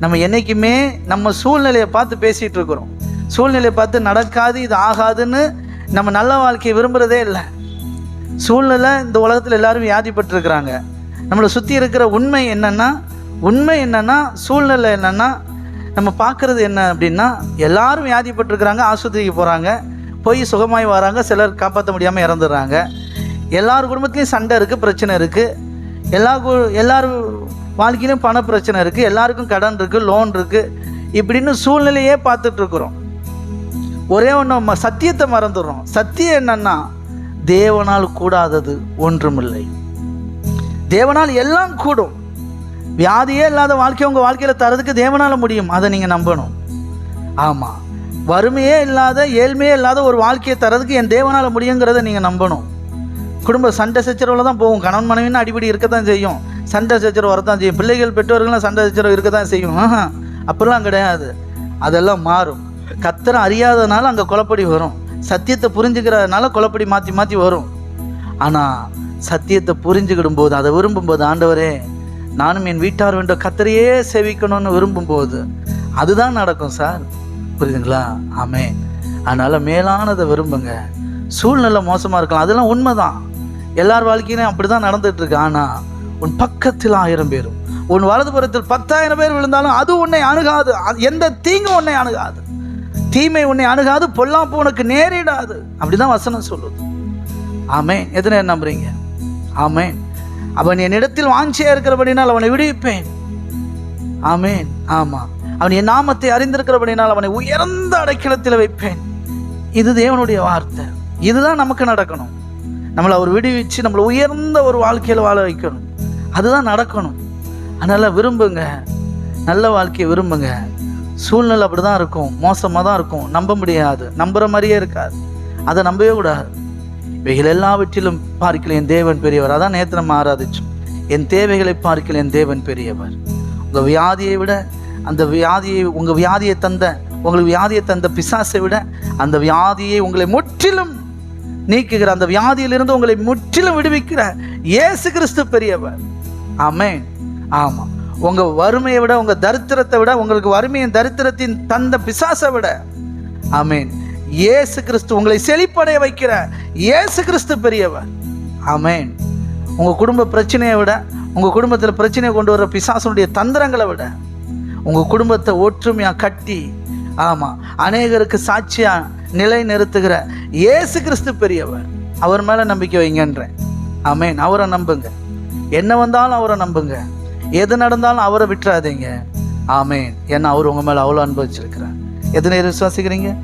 நம்ம என்றைக்குமே நம்ம சூழ்நிலையை பார்த்து பேசிகிட்டு இருக்கிறோம். சூழ்நிலையை பார்த்து நடக்காது இது ஆகாதுன்னு நம்ம நல்ல வாழ்க்கையை விரும்புகிறதே இல்லை. சூழ்நிலை இந்த உலகத்தில் எல்லாரும் வியாதிப்பட்டிருக்கிறாங்க. நம்மளை சுற்றி இருக்கிற உண்மை என்னென்னா உண்மை என்னன்னா சூழ்நிலை என்னென்னா நம்ம பார்க்குறது என்ன அப்படின்னா எல்லாரும் வியாதிப்பட்டிருக்கிறாங்க ஆஸ்பத்திரிக்கு போகிறாங்க போய் சுகமாய் வராங்க சிலர் காப்பாற்ற முடியாமல் இறந்துடுறாங்க. எல்லார் குடும்பத்துலேயும் சண்டை இருக்குது பிரச்சனை இருக்குது எல்லா கு- எல்லார் வாழ்க்கையிலும் பண பிரச்சனை இருக்குது எல்லாருக்கும் கடன் இருக்குது லோன் இருக்குது இப்படின்னு சூழ்நிலையே பார்த்துட்ருக்குறோம் ஒரே ஒன்று சத்தியத்தை மறந்துடுறோம். சத்தியம் என்னன்னா தேவனால் கூடாதது ஒன்றுமில்லை. தேவனால் எல்லாம் கூடும். வியாதியே இல்லாத வாழ்க்கையை உங்கள் வாழ்க்கையில் தரதுக்கு தேவனால் முடியும். அதை நீங்கள் நம்பணும். ஆமாம் வறுமையே இல்லாத ஏழ்மையே இல்லாத ஒரு வாழ்க்கையை தரதுக்கு என் தேவனால் முடியுங்கிறத நீங்கள் நம்பணும். குடும்ப சண்டை சச்சரவில் தான் போகும். கணவன் மனைவின்னு அடிப்படி இருக்க தான் செய்யும். சண்டை சச்சரவு வரத்தான் செய்யும். பிள்ளைகள் பெற்றோர்களும் சண்டை சச்சரவு இருக்க தான் செய்யும் அப்படிலாம் கிடையாது. அதெல்லாம் மாறும். கத்தரை அறியாதனால அங்கே குழப்படி வரும். சத்தியத்தை புரிஞ்சுக்கிறதுனால குழப்படி மாற்றி மாற்றி வரும். ஆனால் சத்தியத்தை புரிஞ்சுக்கிடும் போது அதை விரும்பும்போது ஆண்டவரே நானும் என் வீட்டார் வேண்டும். கத்தரையே சேவிக்கணும்னு விரும்பும்போது அதுதான் நடக்கும் சார். புரியுதுங்களா? ஆமே அதனால் மேலானதை விரும்புங்க. சூழ்நிலை மோசமாக இருக்கலாம். அதெல்லாம் உண்மைதான். எல்லார் வாழ்க்கையிலும் அப்படி தான் நடந்துகிட்ருக்கு ஆனால் உன் பக்கத்தில் ஆயிரம் பேரும் உன் வலதுபுறத்தில் பத்தாயிரம் பேர் விழுந்தாலும் அது உன்னை அணுகாது. அது எந்த தீங்கும் உன்னை அணுகாது. தீமை உன்னை அணுகாது பொல்லாப்பு உனக்கு நேரிடாது. அப்படிதான் வசனம் சொல்லுது. ஆமே எத்தனை நம்புறீங்க? ஆமென். அவன் என்னிடத்தில் வாஞ்சியா இருக்கிறபடினால் அவனை விடுவிப்பேன். ஆமேன். ஆமா. அவன் என் நாமத்தை அறிந்திருக்கிறபடினால் அவனை உயர்ந்த அடைக்கலத்தில் வைப்பேன். இது தேவனுடைய வார்த்தை. இதுதான் நமக்கு நடக்கணும். நம்மளை அவர் விடுவிச்சு நம்மளை உயர்ந்த ஒரு வாழ்க்கையில் வாழ வைக்கணும். அதுதான் நடக்கணும். அதனால் விரும்புங்க. நல்ல வாழ்க்கையை விரும்புங்க. சூழ்நிலை அப்படி தான் இருக்கும். மோசமாக தான் இருக்கும். நம்ப முடியாது. நம்புகிற மாதிரியே இருக்காது. அதை நம்பவே கூடாது. இவைகள் எல்லாவற்றிலும் பார்க்கல என் தேவன் பெரியவர். அதான் நேற்று நம்ம ஆராதிச்சோம். என் தேவைகளை பார்க்கல என் தேவன் பெரியவர். உங்கள் வியாதியை விட அந்த வியாதியை உங்கள் வியாதியை தந்த உங்களுக்கு வியாதியை தந்த பிசாசை விட அந்த வியாதியை உங்களை முற்றிலும் நீக்குகிற அந்த வியாதியிலிருந்து உங்களை முற்றிலும் விடுவிக்கிற இயேசு கிறிஸ்து பெரியவர். ஆமென். ஆமாம் உங்கள் வறுமையை விட உங்கள் தரித்திரத்தை விட உங்களுக்கு வறுமையின் தரித்திரத்தின் தந்த பிசாசை விட. ஆமென். இயேசு கிறிஸ்து உங்களை செழிப்படைய வைக்கிற இயேசு கிறிஸ்து பெரியவர். அமேன் உங்கள் குடும்ப பிரச்சனையை விட உங்கள் குடும்பத்தில் பிரச்சனையை கொண்டு வர பிசாசனுடைய தந்திரங்களை விட உங்கள் குடும்பத்தை ஒற்றுமையாக கட்டி ஆமாம் அநேகருக்கு சாட்சியாக நிலை நிறுத்துகிற இயேசு கிறிஸ்து பெரியவர். அவர் மேலே நம்பிக்கை வைங்கன்றேன். ஆமென். அவரை நம்புங்க. என்ன வந்தாலும் அவரை நம்புங்க. எது நடந்தாலும் அவரை விட்டுறாதீங்க. ஆமென். ஏன்னா அவர் உங்கள் மேலே அவ்வளோ அன்பு வச்சிருக்கிறார். எத்தனை விசுவாசிக்கிறீங்க?